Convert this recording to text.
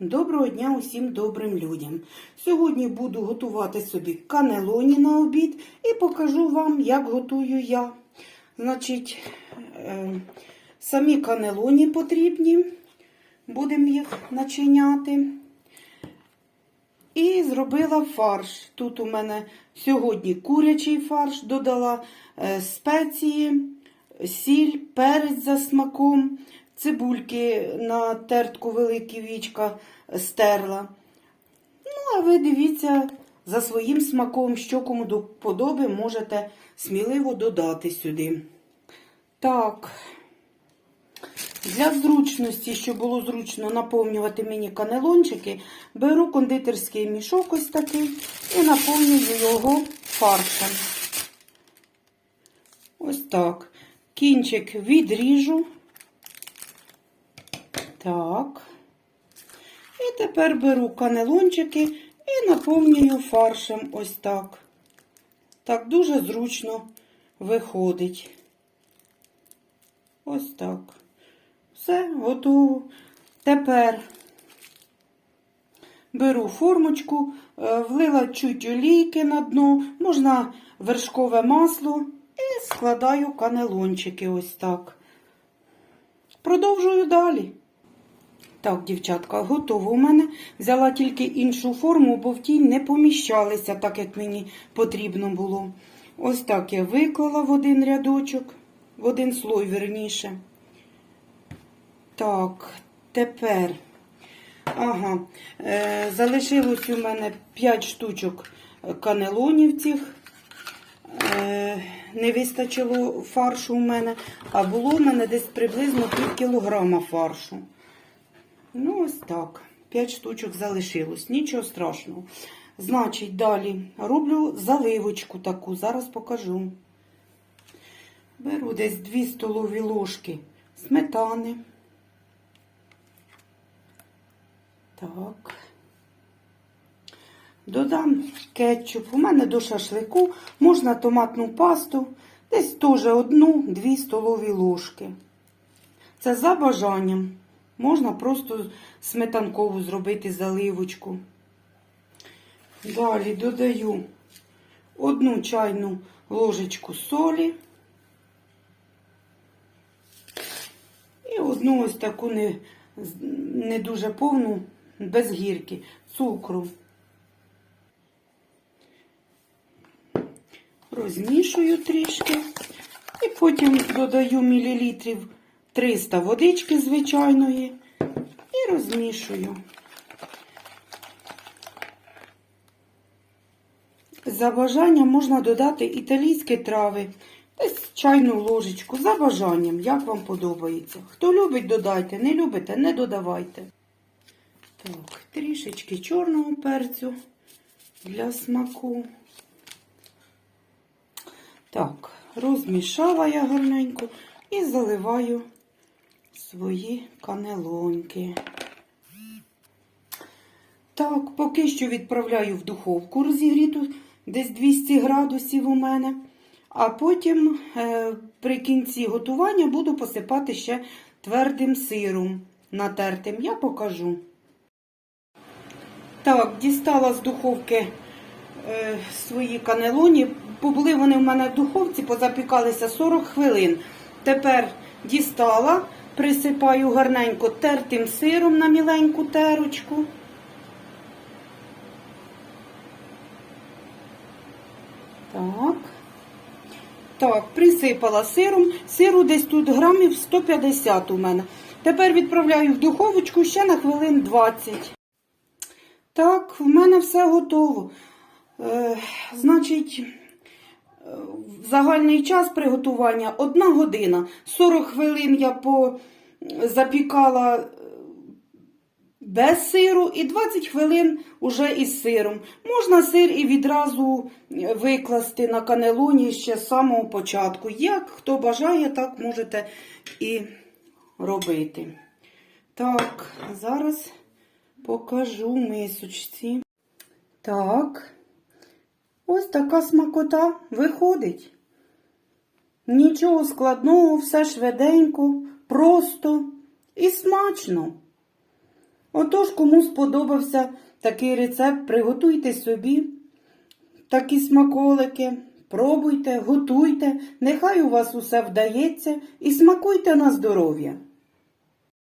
Доброго дня усім добрим людям. Сьогодні буду готувати собі канелоні на обід і покажу вам, як готую я. Значить, е, самі канелоні потрібні, будемо їх начиняти. І зробила фарш. Тут у мене сьогодні курячий фарш, додала е, спеції, сіль, перець за смаком, цибульки на тертку великі вічка стерла. Ну, а ви дивіться за своїм смаком, що кому до вподоби, можете сміливо додати сюди. Так. Для зручності, щоб було зручно наповнювати мені канелончики, беру кондитерський мішок ось такий і наповнюю його фаршем. Ось так. Кінчик відріжу. Так. І тепер беру канелончики і наповнюю фаршем ось так. Так дуже зручно виходить. Ось так. Все, готово. Тепер беру формочку, е, влила чуть олійки на дно, можна вершкове масло і складаю канелончики ось так. Продовжую далі. Так, дівчатка, готово у мене. Взяла тільки іншу форму, бо в тій не поміщалися, так як мені потрібно було. Ось так я виклала в один рядочок, в один слой верніше. Так, тепер. Ага, е, залишилось у мене 5 штучок канелонів цих. Е, не вистачило фаршу у мене, а було у мене десь приблизно пів кілограма фаршу. Ну, ось так. 5 штучок залишилось, нічого страшного. Значить, далі роблю заливочку таку, зараз покажу. Беру десь 2 столові ложки сметани. Так. Додам кетчуп. У мене до шашлику можна томатну пасту, десь теж одну-дві столові ложки. Це за бажанням. Можна просто сметанкову зробити заливочку. Далі додаю одну чайну ложечку солі. І одну ось таку не, не дуже повну, без гірки, цукру. Розмішую трішки. І потім додаю мілілітрів 300 водички звичайної і розмішую. За бажанням можна додати італійські трави, десь чайну ложечку, за бажанням, як вам подобається. Хто любить, додайте, не любите, не додавайте. Так, трішечки чорного перцю для смаку. Так, розмішала я гарненько і заливаю свої канелоньки. Так, поки що відправляю в духовку розігріту, десь 200 градусів у мене. А потім е, при кінці готування буду посипати ще твердим сиром натертим. Я покажу. Так, дістала з духовки е, свої канелоні. Побули вони в мене в духовці, позапікалися 40 хвилин. Тепер дістала, присипаю гарненько тертим сиром на міленьку терочку. Так. Так, присипала сиром. Сиру десь тут грамів 150 у мене. Тепер відправляю в духовочку ще на хвилин 20. Так, в мене все готово. Е, значить, загальний час приготування 1 година. 40 хвилин я запікала е, без сиру і 20 хвилин уже із сиром. Можна сир і відразу викласти на канелоні ще з самого початку. Як хто бажає, так можете і робити. Так, зараз покажу мисочці. Так, ось така смакота виходить. Нічого складного, все швиденько, просто і смачно. Отож, кому сподобався такий рецепт, приготуйте собі такі смаколики, пробуйте, готуйте, нехай у вас усе вдається і смакуйте на здоров'я.